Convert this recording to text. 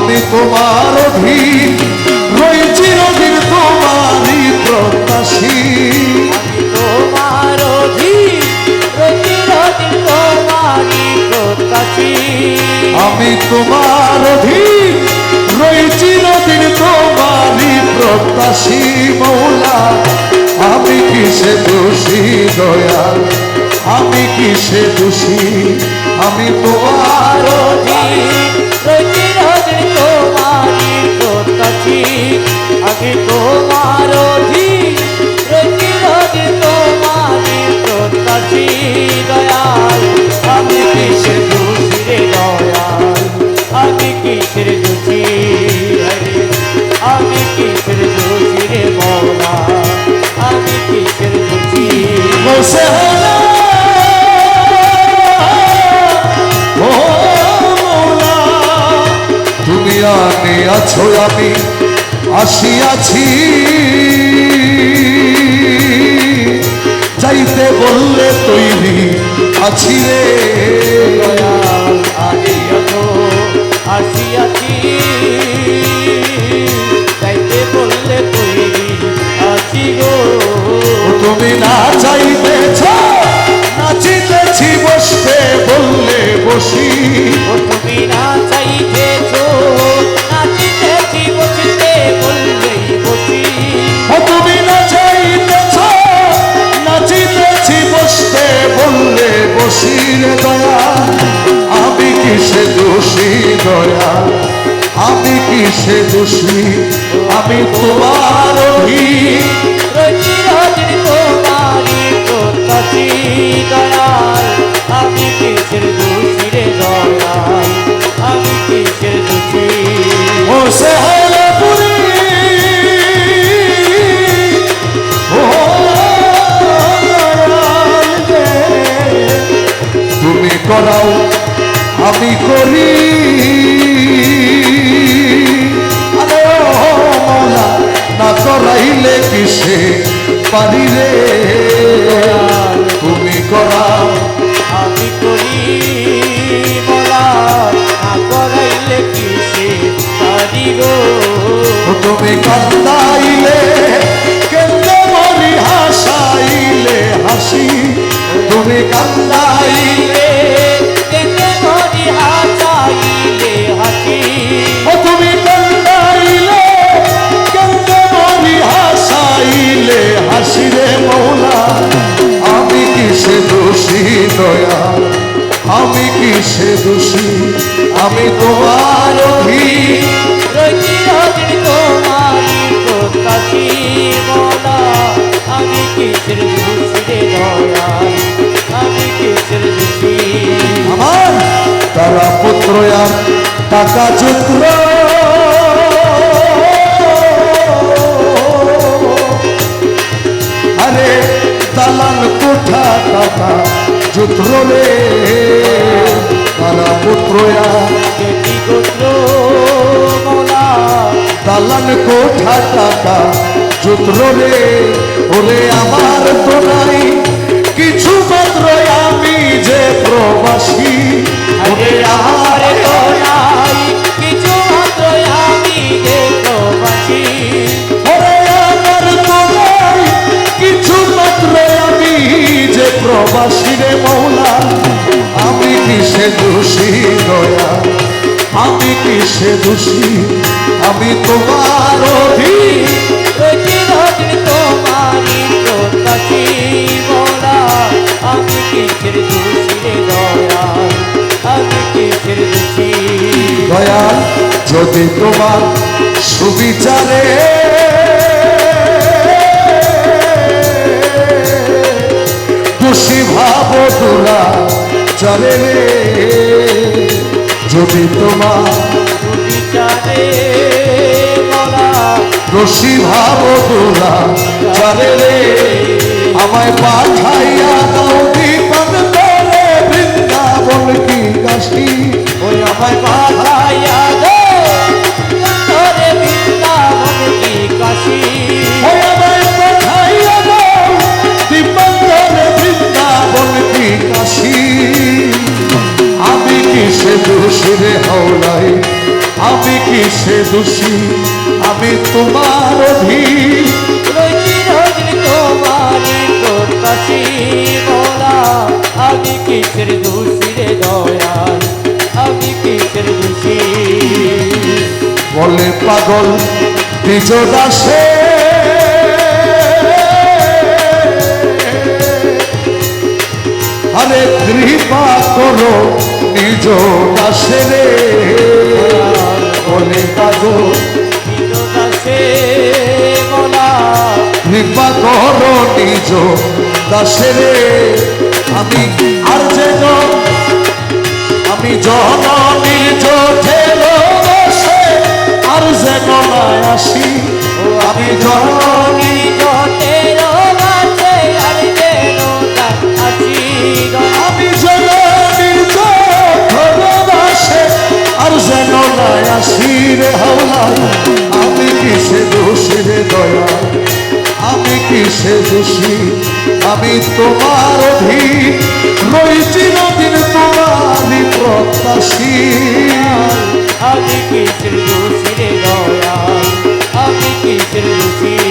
আমি তোমার অধীন। রই চিরদিন তোমারই প্রত্যাশী। তোমার অধীন আমি তোমার অধীন রই চিরদিন তোমারই প্রত্যাশী মৌলা। আমি কিসে দোষী দয়া আমি কিসে দোষী? আমি তোমার আমি তোমার দয়াল আমি কিসের দোষী রে দয়াল? আমি কিসের দোষী আমি কিসের দোষী রে মৌলা আমি কিসের দোষী? তুমি আনে আছো আমি আসিয়াছি। যাইতে বললে তৈরি আছি রে দয়াল। বসি রে দয়া। আমি কিসে দোষী দয়া? আমি কিসে দোষী? আমি তোমার অধীন। কান্দাইলে কেনে মরি হাসাইলে হাসি ও তুমি কান্দাইলে কেন্দ্র মরি হাসাইলে হাসি রে মৌলা আমি কিসে দোষী দয়া? আমি কিসে দোষী? আমি তোমার অধীন রচি তোমারি প্রত্যাশী মোলা আমি কিসের টাকা চিত্র আরে দালান কোঠা টাকা চিত্র রে। তারা পুত্র আর কেটি গোত্র মোলা। দালান কোঠা টাকা চিত্র রে। ওরে আমার তো নাই কিসে দোষী দয়া? আমি কিসে দোষী? আমি তোমার অধীন। রচি রচি তোমারি প্রত্যাশী মোলা আমি কিসের দোষী রে দয়াল আমি কিসের দোষী? দয়াল যদি তোমার সুবিচারে দোষী ভাব তোরা চলে রে যদি তোমার রশি ভাব তোরা রে আমায় পাঠাইয়া দাও রে হাওলাই আমি কিসে দোষী? আমি তোমার অধীন। আমি কিসের দোষী রে দয়াল? আমি কিসের খুশি বলে পাগল নিজ দাসে। আরে কৃপা করো। নিজ দাসে রে। দাসে মোলা কৃপা করো নিজ দাসে রে। আমি আর যেন আমি জন নিজ আর যেন আসি আমি জন দাসির হওয়া আমি কিসে দোষীর দয়া আমি কিসে দোষী? আমি তোমার অধীন। নই চিরদিন তোমারই প্রত্যাশী। আমি কিসে দোষীর দয়া আমি কিসে দোষী?